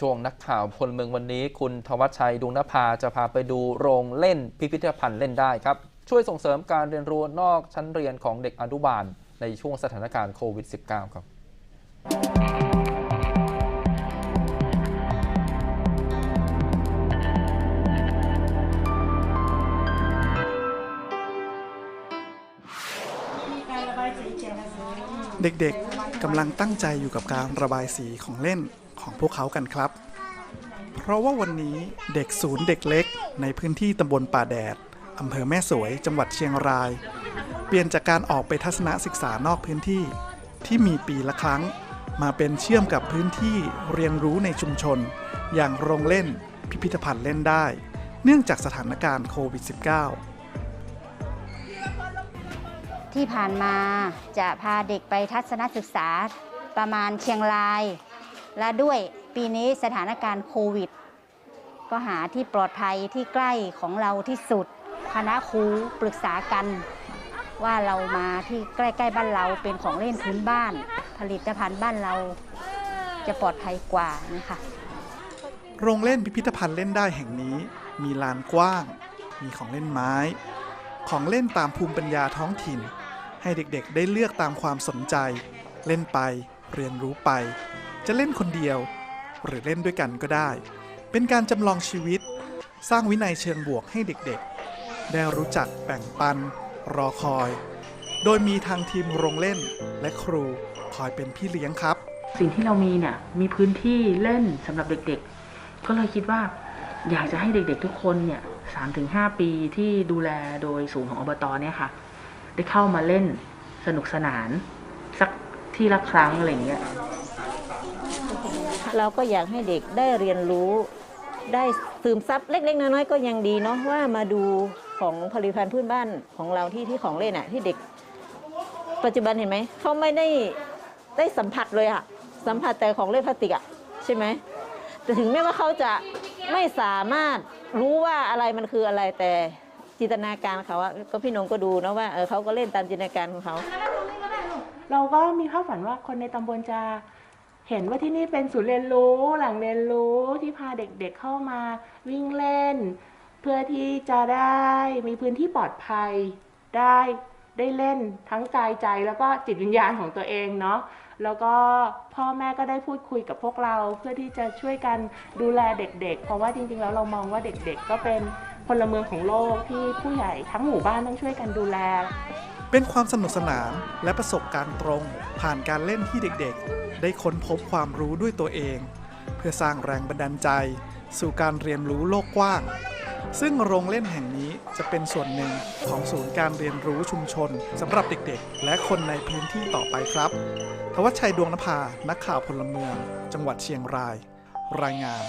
ช่วงนักข่าวพลเมืองวันนี้ คุณธวัชชัยดวงนภาจะพาไปดูโรงเล่นพิพิธภัณฑ์เล่นได้ครับ ช่วยส่งเสริมการเรียนรู้นอกชั้นเรียนของเด็กอนุบาล ในช่วงสถานการณ์โควิด -19 ครับเด็กๆกำลังตั้งใจอยู่กับการระบายสีของเล่น ของพวกเขากันครับ เพราะว่าวันนี้เด็กศูนย์เด็กเล็ก ในพื้นที่ตำบลป่าแดดอำเภอแม่สวย จังหวัดเชียงราย เปลี่ยนจากการออกไปทัศนศึกษานอกพื้นที่ ที่มีปีละครั้ง มาเป็นเชื่อมกับพื้นที่เรียนรู้ในชุมชน อย่างโรงเล่น พิพิธภัณฑ์เล่นได้ เนื่องจากสถานการณ์โควิด -19 ที่ผ่านมาจะพาเด็กไปทัศนศึกษาประมาณเชียงราย และด้วยปีนี้สถานการณ์โควิด ก็หาที่ปลอดภัยที่ใกล้ของเราที่สุด คณะครูปรึกษากัน ว่าเรามาที่ใกล้ๆบ้านเราเป็นของเล่นพื้นบ้าน ผลิตภัณฑ์บ้านเราจะปลอดภัยกว่านะคะโรงเล่นพิพิธภัณฑ์เล่นได้แห่งนี้ มีลานกว้าง มีของเล่นไม้ ของเล่นตามภูมิปัญญาท้องถิ่น ให้เด็กๆ ได้เลือกตามความสนใจ เล่นไป เรียนรู้ไป จะเล่นคนเดียว หรือเล่นด้วยกันก็ได้ เป็นการจำลองชีวิต สร้างวินัยเชิงบวกให้เด็กๆ ได้รู้จักแบ่งปัน รอคอย โดยมีทางทีมโรงเล่นและครูคอยเป็นพี่เลี้ยงครับ สิ่งที่เรามีเนี่ยมีพื้นที่เล่นสำหรับเด็กๆ ก็เลยคิดว่า อยากจะให้เด็กๆทุกคนเนี่ยสามถึงห้าปีที่ดูแลโดยศูนย์ของอบตเนี่ยค่ะ ได้เข้ามาเล่นสนุกสนาน สักที่ละครั้งอะไรอย่างเงี้ย เราก็อยากให้เด็กได้เรียนรู้ ได้ซึมซับเล็กๆน้อยๆก็ยังดีเนาะว่ามาดูของผลิตภัณฑ์พื้นบ้านของเราที่ที่ของเล่นอะที่เด็ก ปัจจุบันเห็นไหมเขาไม่ได้ได้สัมผัสเลยอะสัมผัสแต่ของเล่นพลาสติกอะใช่ไหมแต่ถึงแม้ว่าเขาจะไม่สามารถรู้ว่าอะไรมันคืออะไรแต่จินตนาการเขาอะก็พี่นงก็ดูนะว่าเออเขาก็เล่นตามจินตนาการของเขา เราก็มีภาพฝันว่าคนในตำบลจะ เห็นว่าที่นี่เป็นศูนย์เรียนรู้หล่งเรียนรู้ที่พาเด็กๆเข้ามาวิ่งเล่น เพื่อที่จะได้มีพื้นที่ปลอดภัยได้ได้เล่นทั้งกายใจแล้วก็จิตวิญญาณของตัวเองเนาะแล้วก็พ่อแม่ก็ได้พูดคุยกับพวกเราเพื่อที่จะช่วยกันดูแลเด็กๆ เพราะว่าจริงๆแล้วเรามองว่าเด็กๆก็เป็น พลเมืองของโลกที่ผู้ใหญ่ทั้งหมู่บ้านต้องช่วยกันดูแล เป็นความสนุกสนานและประสบการณ์ตรง ผ่านการเล่นที่เด็กๆ ได้ค้นพบความรู้ด้วยตัวเอง เพื่อสร้างแรงบันดาลใจ สู่การเรียนรู้โลกกว้าง ซึ่งโรงเล่นแห่งนี้จะเป็นส่วนหนึ่งของศูนย์การเรียนรู้ชุมชนสำหรับเด็กๆ และคนในพื้นที่ต่อไปครับทวัชชัยดวงนภา นักข่าวพลเมือง จังหวัดเชียงราย รายงาน